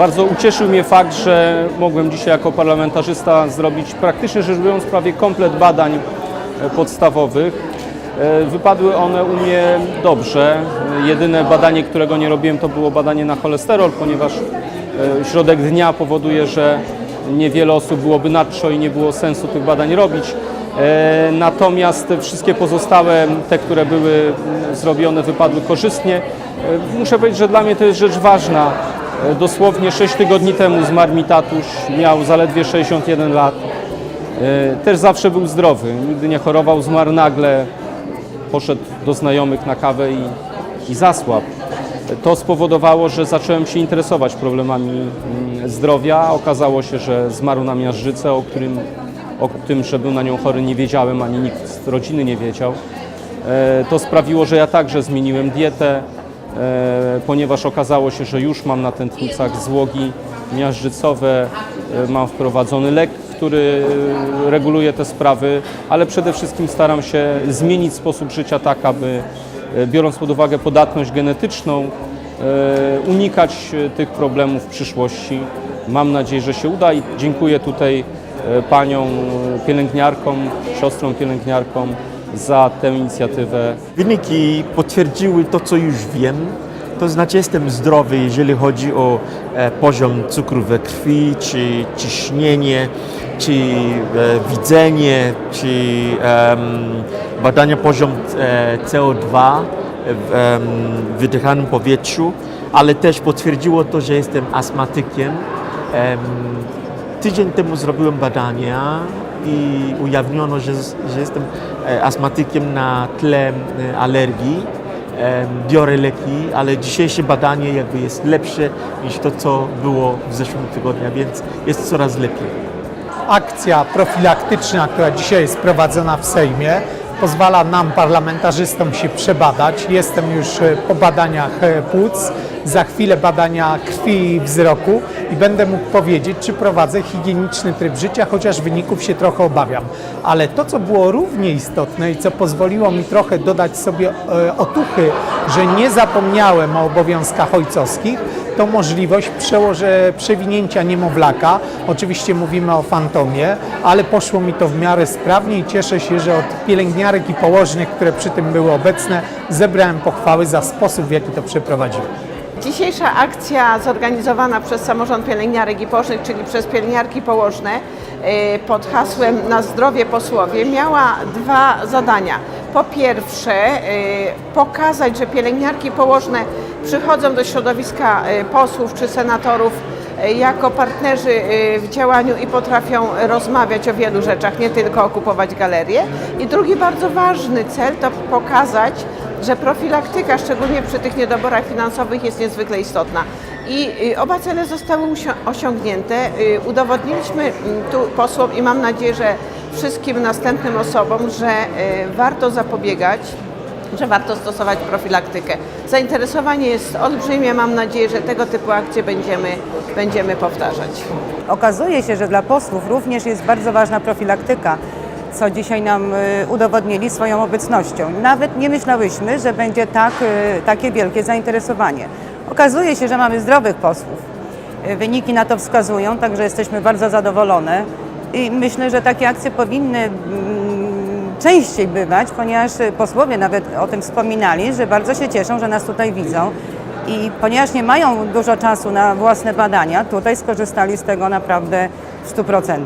Bardzo ucieszył mnie fakt, że mogłem dzisiaj jako parlamentarzysta zrobić praktycznie rzecz biorąc prawie komplet badań e, podstawowych. E, Wypadły one u mnie dobrze. Jedyne badanie, którego nie robiłem, to było badanie na cholesterol, ponieważ e, środek dnia powoduje, że niewiele osób byłoby nadczo i nie było sensu tych badań robić. Natomiast wszystkie pozostałe, te, które były zrobione, wypadły korzystnie. Muszę powiedzieć, że dla mnie to jest rzecz ważna. E, Dosłownie 6 tygodni temu zmarł mi tatuś, miał zaledwie 61 lat. E, Też zawsze był zdrowy, nigdy nie chorował, zmarł nagle, poszedł do znajomych na kawę i, i zasłabł. To spowodowało, że zacząłem się interesować problemami mm, zdrowia. Okazało się, że zmarł na miażdżycę, o, którym, o tym, że był na nią chory nie wiedziałem, ani nikt z rodziny nie wiedział. E, To sprawiło, że ja także zmieniłem dietę, e, ponieważ okazało się, że już mam na tętnicach złogi miażdżycowe, e, mam wprowadzony lek, który e, reguluje te sprawy, ale przede wszystkim staram się zmienić sposób życia tak, aby e, biorąc pod uwagę podatność genetyczną, e, unikać e, tych problemów w przyszłości. Mam nadzieję, że się uda i dziękuję tutaj e, paniom e, pielęgniarkom, siostrom pielęgniarkom za tę inicjatywę. Wyniki potwierdziły to, co już wiem. To znaczy jestem zdrowy, jeżeli chodzi o e, poziom cukru we krwi, czy ciśnienie, czy e, widzenie, czy badania poziom e, CO2 w wydychanym powietrzu, ale też potwierdziło to, że jestem astmatykiem. Em, Tydzień temu zrobiłem badania i ujawniono, że, że jestem e, astmatykiem na tle e, alergii. Em, Biorę leki, ale dzisiejsze badanie jakby jest lepsze niż to, co było w zeszłym tygodniu, więc jest coraz lepiej. akcja profilaktyczna, która dzisiaj jest prowadzona w Sejmie, pozwala nam, parlamentarzystom, się przebadać. Jestem już e, po badaniach e, płuc, za chwilę badania krwi i wzroku i będę mógł powiedzieć, czy prowadzę higieniczny tryb życia, chociaż wyników się trochę obawiam. Ale to, co było równie istotne i co pozwoliło mi trochę dodać sobie e, otuchy, że nie zapomniałem o obowiązkach ojcowskich, to możliwość przełoże, przewinięcia niemowlaka. Oczywiście mówimy o fantomie, ale poszło mi to w miarę sprawnie i cieszę się, że od pielęgniarek i położnych, które przy tym były obecne, zebrałem pochwały za sposób, w jaki to przeprowadziłem. Dzisiejsza akcja zorganizowana przez samorząd pielęgniarek i położnych, czyli przez pielęgniarki położne y, pod hasłem Na zdrowie posłowie miała dwa zadania. Po pierwsze y, pokazać, że pielęgniarki położne przychodzą do środowiska y, posłów czy senatorów jako partnerzy w działaniu i potrafią rozmawiać o wielu rzeczach, nie tylko okupować galerię. I drugi bardzo ważny cel to pokazać, że profilaktyka, szczególnie przy tych niedoborach finansowych, jest niezwykle istotna. I y, oba cele zostały osiągnięte. Y, Udowodniliśmy mm, tu posłom i mam nadzieję, że wszystkim następnym osobom, że y, warto zapobiegać, że warto stosować profilaktykę. Zainteresowanie jest olbrzymie. Mam nadzieję, że tego typu akcje będziemy, będziemy powtarzać. Okazuje się, że dla posłów również jest bardzo ważna profilaktyka, co dzisiaj nam y, udowodnili swoją obecnością. Nawet nie myślałyśmy, że będzie tak, y, takie wielkie zainteresowanie. Okazuje się, że mamy zdrowych posłów. Y, Wyniki na to wskazują, także jesteśmy bardzo zadowolone i myślę, że takie akcje powinny mm, częściej bywać, ponieważ posłowie nawet o tym wspominali, że bardzo się cieszą, że nas tutaj widzą. I ponieważ nie mają dużo czasu na własne badania, tutaj skorzystali z tego naprawdę w 100%.